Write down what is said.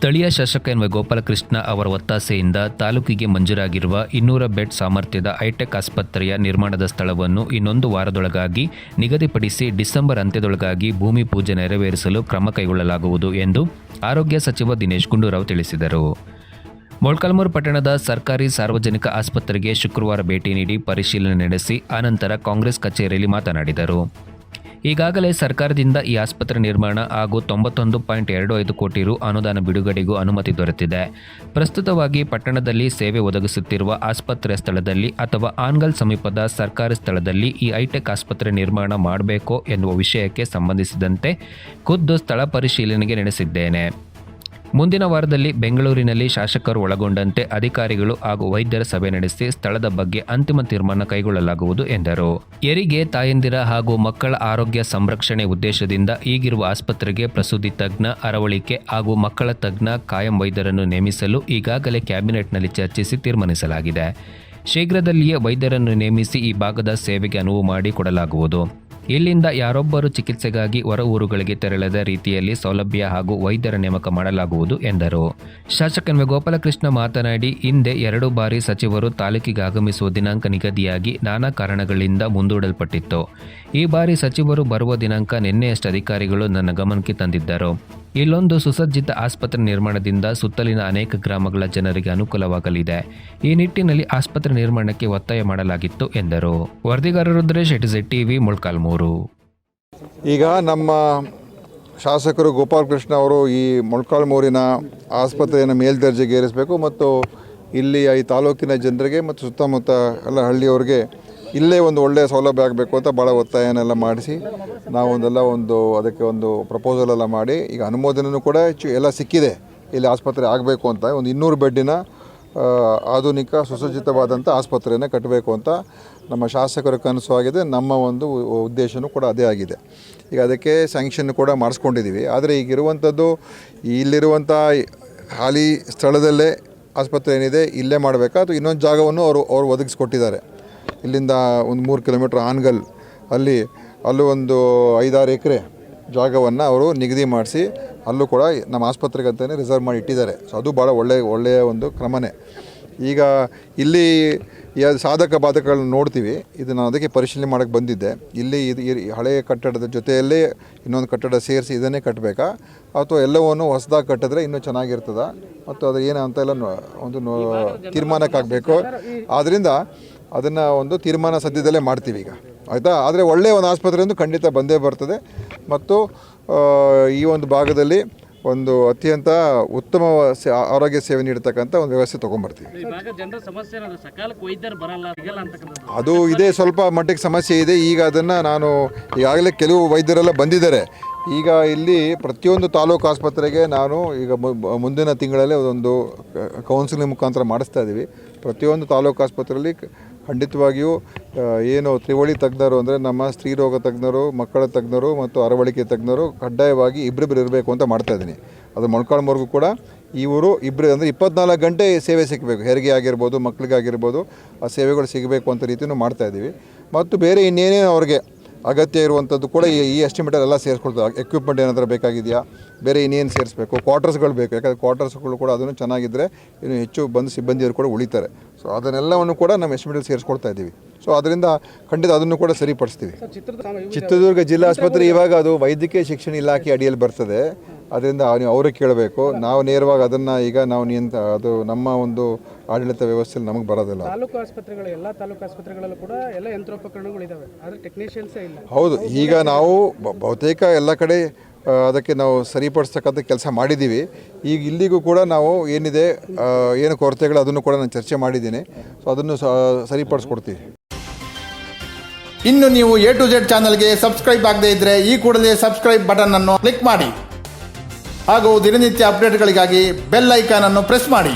ಸ್ಥಳೀಯ ಶಾಸಕ N Y Gopalakrishna ಅವರ ಒತ್ತಾಸೆಯಿಂದ ತಾಲೂಕಿಗೆ ಮಂಜೂರಾಗಿರುವ ಇನ್ನೂರ ಬೆಡ್ ಸಾಮರ್ಥ್ಯದ ಹೈಟೆಕ್ ಆಸ್ಪತ್ರೆಯ ನಿರ್ಮಾಣದ ಸ್ಥಳವನ್ನು ಇನ್ನೊಂದು ವಾರದೊಳಗಾಗಿ ನಿಗದಿಪಡಿಸಿ ಡಿಸೆಂಬರ್ ಅಂತ್ಯದೊಳಗಾಗಿ ಭೂಮಿ ಪೂಜೆ ನೆರವೇರಿಸಲು ಕ್ರಮ ಕೈಗೊಳ್ಳಲಾಗುವುದು ಎಂದು ಆರೋಗ್ಯ ಸಚಿವ ದಿನೇಶ್ ಗುಂಡೂರಾವ್ ತಿಳಿಸಿದರು. ಮೊಳ್ಕಲ್ಮೂರು ಪಟ್ಟಣದ ಸರ್ಕಾರಿ ಸಾರ್ವಜನಿಕ ಆಸ್ಪತ್ರೆಗೆ ಶುಕ್ರವಾರ ಭೇಟಿ ನೀಡಿ ಪರಿಶೀಲನೆ ನಡೆಸಿ, ಆನಂತರ ಕಾಂಗ್ರೆಸ್ ಕಚೇರಿಯಲ್ಲಿ ಮಾತನಾಡಿದರು. ಈಗಾಗಲೇ ಸರ್ಕಾರದಿಂದ ಈ ಆಸ್ಪತ್ರೆ ನಿರ್ಮಾಣ ಹಾಗೂ ತೊಂಬತ್ತೊಂದು ಪಾಯಿಂಟ್ ಎರಡು ಐದು ಕೋಟಿ ರು ಅನುದಾನ ಬಿಡುಗಡೆಗೂ ಅನುಮತಿ ದೊರೆತಿದೆ. ಪ್ರಸ್ತುತವಾಗಿ ಪಟ್ಟಣದಲ್ಲಿ ಸೇವೆ ಒದಗಿಸುತ್ತಿರುವ ಆಸ್ಪತ್ರೆ ಸ್ಥಳದಲ್ಲಿ ಅಥವಾ ಆನ್ಗಲ್ ಸಮೀಪದ ಸರ್ಕಾರಿ ಸ್ಥಳದಲ್ಲಿ ಈ ಐಟೆಕ್ ಆಸ್ಪತ್ರೆ ನಿರ್ಮಾಣ ಮಾಡಬೇಕೋ ಎನ್ನುವ ವಿಷಯಕ್ಕೆ ಸಂಬಂಧಿಸಿದಂತೆ ಖುದ್ದು ಸ್ಥಳ ಪರಿಶೀಲನೆಗೆ ನಡೆಸಿದ್ದೇನೆ ಮುಂದಿನ ವಾರದಲ್ಲಿ ಬೆಂಗಳೂರಿನಲ್ಲಿ ಶಾಸಕರು ಒಳಗೊಂಡಂತೆ ಅಧಿಕಾರಿಗಳು ಹಾಗೂ ವೈದ್ಯರ ಸಭೆ ನಡೆಸಿ ಸ್ಥಳದ ಬಗ್ಗೆ ಅಂತಿಮ ತೀರ್ಮಾನ ಕೈಗೊಳ್ಳಲಾಗುವುದು ಎಂದರು. ಹೆರಿಗೆ ತಾಯಂದಿರ ಹಾಗೂ ಮಕ್ಕಳ ಆರೋಗ್ಯ ಸಂರಕ್ಷಣೆ ಉದ್ದೇಶದಿಂದ ಈಗಿರುವ ಆಸ್ಪತ್ರೆಗೆ ಪ್ರಸೂತಿ ತಜ್ಞ, ಅರವಳಿಕೆ ಹಾಗೂ ಮಕ್ಕಳ ತಜ್ಞ, ಕಾಯಂ ವೈದ್ಯರನ್ನು ನೇಮಿಸಲು ಈಗಾಗಲೇ ಕ್ಯಾಬಿನೆಟ್ನಲ್ಲಿ ಚರ್ಚಿಸಿ ತೀರ್ಮಾನಿಸಲಾಗಿದೆ. ಶೀಘ್ರದಲ್ಲಿಯೇ ವೈದ್ಯರನ್ನು ನೇಮಿಸಿ ಈ ಭಾಗದ ಸೇವೆಗೆ ಅನುವು ಮಾಡಿ ಕೊಡಲಾಗುವುದು ಇಲ್ಲಿಂದ ಯಾರೊಬ್ಬರು ಚಿಕಿತ್ಸೆಗಾಗಿ ಹೊರ ಊರುಗಳಿಗೆ ತೆರಳದ ರೀತಿಯಲ್ಲಿ ಸೌಲಭ್ಯ ಹಾಗೂ ವೈದ್ಯರ ನೇಮಕ ಮಾಡಲಾಗುವುದು ಎಂದರು. ಶಾಸಕ ಗೋಪಾಲಕೃಷ್ಣ ಮಾತನಾಡಿ, ಹಿಂದೆ ಎರಡು ಬಾರಿ ಸಚಿವರು ತಾಲೂಕಿಗೆ ಆಗಮಿಸುವ ದಿನಾಂಕ ನಿಗದಿಯಾಗಿ ನಾನಾ ಕಾರಣಗಳಿಂದ ಮುಂದೂಡಲ್ಪಟ್ಟಿತ್ತು. ಈ ಬಾರಿ ಸಚಿವರು ಬರುವ ದಿನಾಂಕ ನಿನ್ನೆಯಷ್ಟು ಅಧಿಕಾರಿಗಳು ನನ್ನ ಗಮನಕ್ಕೆ ತಂದಿದ್ದರು. ಇಲ್ಲೊಂದು ಸುಸಜ್ಜಿತ ಆಸ್ಪತ್ರೆ ನಿರ್ಮಾಣದಿಂದ ಸುತ್ತಲಿನ ಅನೇಕ ಗ್ರಾಮಗಳ ಜನರಿಗೆ ಅನುಕೂಲವಾಗಲಿದೆ. ಈ ನಿಟ್ಟಿನಲ್ಲಿ ಆಸ್ಪತ್ರೆ ನಿರ್ಮಾಣಕ್ಕೆ ಒತ್ತಾಯ ಮಾಡಲಾಗಿತ್ತು ಎಂದರು. ವರದಿಗಾರ ರುದ್ರೇಶ್ ಎಟಿಜೆಡ್ ಟಿವಿ, ಮೊಳ್ಕಾಲ್ಮೂರು. ಈಗ ನಮ್ಮ ಶಾಸಕರು ಗೋಪಾಲಕೃಷ್ಣ ಅವರು ಈ ಮೊಳಕಾಲ್ಮೂರಿನ ಆಸ್ಪತ್ರೆಯನ್ನು ಮೇಲ್ದರ್ಜೆಗೆ ಏರಿಸಬೇಕು ಮತ್ತು ಇಲ್ಲಿ ಈ ತಾಲೂಕಿನ ಜನರಿಗೆ ಮತ್ತು ಸುತ್ತಮುತ್ತ ಎಲ್ಲ ಹಳ್ಳಿಯವರಿಗೆ ಇಲ್ಲೇ ಒಂದು ಒಳ್ಳೆಯ ಸೌಲಭ್ಯ ಆಗಬೇಕು ಅಂತ ಭಾಳ ಒತ್ತಾಯನೆಲ್ಲ ಮಾಡಿಸಿ ನಾವೊಂದೆಲ್ಲ ಒಂದು ಅದಕ್ಕೆ ಒಂದು ಪ್ರಪೋಸಲ್ ಎಲ್ಲ ಮಾಡಿ, ಈಗ ಅನುಮೋದನೆಯೂ ಕೂಡ ಹೆಚ್ಚು ಎಲ್ಲ ಸಿಕ್ಕಿದೆ. ಇಲ್ಲಿ ಆಸ್ಪತ್ರೆ ಆಗಬೇಕು ಅಂತ ಒಂದು ಇನ್ನೂರು ಬೆಡ್ಡಿನ ಆಧುನಿಕ ಸುಸಜ್ಜಿತವಾದಂಥ ಆಸ್ಪತ್ರೆಯನ್ನು ಕಟ್ಟಬೇಕು ಅಂತ ನಮ್ಮ ಶಾಸಕರ ಕನಸು ಆಗಿದೆ, ನಮ್ಮ ಒಂದು ಉದ್ದೇಶವೂ ಕೂಡ ಅದೇ ಆಗಿದೆ. ಈಗ ಅದಕ್ಕೆ ಸ್ಯಾಂಕ್ಷನ್ ಕೂಡ ಮಾಡಿಸ್ಕೊಂಡಿದ್ದೀವಿ. ಆದರೆ ಈಗಿರುವಂಥದ್ದು ಇಲ್ಲಿರುವಂಥ ಹಾಲಿ ಸ್ಥಳದಲ್ಲೇ ಆಸ್ಪತ್ರೆ ಏನಿದೆ, ಇಲ್ಲೇ ಮಾಡಬೇಕಾ ಅಥವಾ ಇನ್ನೊಂದು ಜಾಗವನ್ನು ಅವರು ಅವರು ಒದಗಿಸ್ಕೊಟ್ಟಿದ್ದಾರೆ? ಇಲ್ಲಿಂದ ಒಂದು ಮೂರು ಕಿಲೋಮೀಟ್ರ್ ಆನ್ಗಲ್ ಅಲ್ಲಿ ಅಲ್ಲೂ ಒಂದು ಐದಾರು ಎಕರೆ ಜಾಗವನ್ನು ಅವರು ನಿಗದಿ ಮಾಡಿಸಿ ಅಲ್ಲೂ ಕೂಡ ನಮ್ಮ ಆಸ್ಪತ್ರೆಗೆ ಅಂತಲೇ ರಿಸರ್ವ್ ಮಾಡಿ ಇಟ್ಟಿದ್ದಾರೆ. ಸೊ ಅದು ಭಾಳ ಒಳ್ಳೆಯ ಒಳ್ಳೆಯ ಒಂದು ಕ್ರಮನೇ. ಈಗ ಇಲ್ಲಿ ಸಾಧಕ ಬಾಧಕಗಳನ್ನ ನೋಡ್ತೀವಿ. ಇದು ನಾನು ಅದಕ್ಕೆ ಪರಿಶೀಲನೆ ಮಾಡೋಕ್ಕೆ ಬಂದಿದ್ದೆ. ಇಲ್ಲಿ ಇದು ಈ ಹಳೆಯ ಕಟ್ಟಡದ ಜೊತೆಯಲ್ಲೇ ಇನ್ನೊಂದು ಕಟ್ಟಡ ಸೇರಿಸಿ ಇದನ್ನೇ ಕಟ್ಟಬೇಕಾ ಅಥವಾ ಎಲ್ಲವನ್ನು ಹೊಸದಾಗಿ ಕಟ್ಟಿದ್ರೆ ಇನ್ನೂ ಚೆನ್ನಾಗಿರ್ತದೆ? ಮತ್ತು ಅದು ಏನು ಅಂತ ಎಲ್ಲ ನೋ- ಒಂದು ತೀರ್ಮಾನಕ್ಕಾಗಬೇಕು? ಆದ್ದರಿಂದ ಅದನ್ನು ಒಂದು ತೀರ್ಮಾನ ಸದ್ಯದಲ್ಲೇ ಮಾಡ್ತೀವಿ ಈಗ. ಆಯಿತಾ? ಆದರೆ ಒಳ್ಳೆಯ ಒಂದು ಆಸ್ಪತ್ರೆ ಖಂಡಿತ ಬಂದೇ ಬರ್ತದೆ. ಮತ್ತು ಈ ಒಂದು ಭಾಗದಲ್ಲಿ ಒಂದು ಅತ್ಯಂತ ಉತ್ತಮ ಆರೋಗ್ಯ ಸೇವೆ ನೀಡತಕ್ಕಂಥ ಒಂದು ವ್ಯವಸ್ಥೆ ಸಿಗಲ್ಲ ಅದು ಇದೇ ಸ್ವಲ್ಪ ಮಟ್ಟಿಗೆ ಸಮಸ್ಯೆ ಇದೆ. ಈಗ ಅದನ್ನು ನಾನು ಈಗಾಗಲೇ ಕೆಲವು ವೈದ್ಯರೆಲ್ಲ ಬಂದಿದ್ದಾರೆ. ಈಗ ಇಲ್ಲಿ ಪ್ರತಿಯೊಂದು ತಾಲೂಕು ಆಸ್ಪತ್ರೆಗೆ ನಾನು ಈಗ ಮುಂದಿನ ತಿಂಗಳಲ್ಲಿ ಒಂದು ಕೌನ್ಸಿಲಿಂಗ್ ಮುಖಾಂತರ ಮಾಡಿಸ್ತಾ ಇದ್ದೀವಿ ಪ್ರತಿಯೊಂದು ತಾಲೂಕು ಆಸ್ಪತ್ರೆಯಲ್ಲಿ ಖಂಡಿತವಾಗಿಯೂ ಏನು ತ್ರಿವಳಿ ತಜ್ಞರು ಅಂದರೆ ನಮ್ಮ ಸ್ತ್ರೀರೋಗ ತಜ್ಞರು, ಮಕ್ಕಳ ತಜ್ಞರು ಮತ್ತು ಅರವಳಿಕೆ ತಜ್ಞರು ಕಡ್ಡಾಯವಾಗಿ ಇಬ್ಬರಿಬ್ಬರು ಇರಬೇಕು ಅಂತ ಮಾಡ್ತಾ ಇದ್ದೀನಿ. ಅದು ಮೊಳ್ಕಾಳ್ಮೂರ್ಗೂ ಕೂಡ ಇವರು ಇಬ್ಬರು ಅಂದರೆ ಇಪ್ಪತ್ನಾಲ್ಕು ಗಂಟೆ ಸೇವೆ ಸಿಗಬೇಕು. ಹೆರಿಗೆ ಆಗಿರ್ಬೋದು ಮಕ್ಕಳಿಗಾಗಿರ್ಬೋದು ಆ ಸೇವೆಗಳು ಸಿಗಬೇಕು ಅಂತ ರೀತಿಯೂ ಮಾಡ್ತಾ ಇದ್ದೀವಿ. ಮತ್ತು ಬೇರೆ ಇನ್ನೇನೇನು ಅವ್ರಿಗೆ ಅಗತ್ಯ ಇರುವಂಥದ್ದು ಕೂಡ ಈ ಎಸ್ಟಿಮೇಟಲ್ಲಿ ಎಲ್ಲ ಸೇರಿಸ್ಕೊಳ್ತಾರೆ ಎಕ್ವಿಪ್ಮೆಂಟ್ ಏನಾದರೂ ಬೇಕಾಗಿದೆಯಾ? ಬೇರೆ ಇನ್ನೇನು ಸೇರಿಸ್ಬೇಕು? ಕ್ವಾರ್ಟರ್ಸ್ಗಳು ಬೇಕು. ಯಾಕಂದರೆ ಕ್ವಾರ್ಟರ್ಸ್ಗಳು ಕೂಡ ಅದನ್ನು ಚೆನ್ನಾಗಿದ್ದರೆ ಇನ್ನು ಹೆಚ್ಚು ಬಂದು ಸಿಬ್ಬಂದಿಯವರು ಕೂಡ ಉಳಿತಾರೆ. ಸೊ ಅದನ್ನೆಲ್ಲವನ್ನು ಕೂಡ ನಮ್ಮ ಎಸ್ಟಿಮೇಟಲ್ಲಿ ಸೇರಿಸ್ಕೊಡ್ತಾ ಇದ್ದೀವಿ. ಸೊ ಅದರಿಂದ ಖಂಡಿತ ಅದನ್ನು ಕೂಡ ಸರಿಪಡಿಸ್ತೀವಿ. ಚಿತ್ರದುರ್ಗ ಜಿಲ್ಲಾ ಆಸ್ಪತ್ರೆ ಇವಾಗ ಅದು ವೈದ್ಯಕೀಯ ಶಿಕ್ಷಣ ಇಲಾಖೆ ಅಡಿಯಲ್ಲಿ ಬರ್ತದೆ. ಅದರಿಂದ ನೀವು ಅವರೇ ಕೇಳಬೇಕು. ನಾವು ನೇರವಾಗಿ ಅದನ್ನು ಈಗ ನಾವು ನಿಯಂತ ಅದು ನಮ್ಮ ಒಂದು ಆಡಳಿತ ವ್ಯವಸ್ಥೆಯಲ್ಲಿ ನಮಗೆ ಬರೋದಿಲ್ಲ. ತಾಲೂಕು ಆಸ್ಪತ್ರೆಗಳು ಎಲ್ಲ ತಾಲೂಕು ಆಸ್ಪತ್ರೆಗಳಲ್ಲೂ ಕೂಡ ಎಲ್ಲ ಯಂತ್ರೋಪಕರಣಗಳು ಇದಾವೆ. ಆದರೆ ಟೆಕ್ನಿಷಿಯನ್ಸೇ ಇಲ್ಲ. ಹೌದು ಈಗ ನಾವು ಬಹುತೇಕ ಎಲ್ಲ ಕಡೆ ಅದಕ್ಕೆ ನಾವು ಸರಿಪಡಿಸ್ತಕ್ಕಂಥ ಕೆಲಸ ಮಾಡಿದ್ದೀವಿ. ಈಗ ಇಲ್ಲಿಗೂ ಕೂಡ ನಾವು ಏನಿದೆ ಏನು ಕೊರತೆಗಳು ಅದನ್ನು ಕೂಡ ನಾನು ಚರ್ಚೆ ಮಾಡಿದ್ದೀನಿ. ಸೊ ಅದನ್ನು ಸರಿಪಡಿಸ್ಕೊಡ್ತೀವಿ. ಇನ್ನು ನೀವು ಎ ಟು ಜೆಡ್ ಚಾನಲ್ಗೆ ಸಬ್ಸ್ಕ್ರೈಬ್ ಆಗದೇ ಇದ್ದರೆ ಈ ಕೂಡಲೇ ಸಬ್ಸ್ಕ್ರೈಬ್ ಬಟನ್ ಅನ್ನು ಕ್ಲಿಕ್ ಮಾಡಿ. ಹಾಗೂ ದಿನನಿತ್ಯ ಅಪ್ಡೇಟ್ಗಳಿಗಾಗಿ ಬೆಲ್ ಐಕಾನ್ ಅನ್ನು ಪ್ರೆಸ್ ಮಾಡಿ.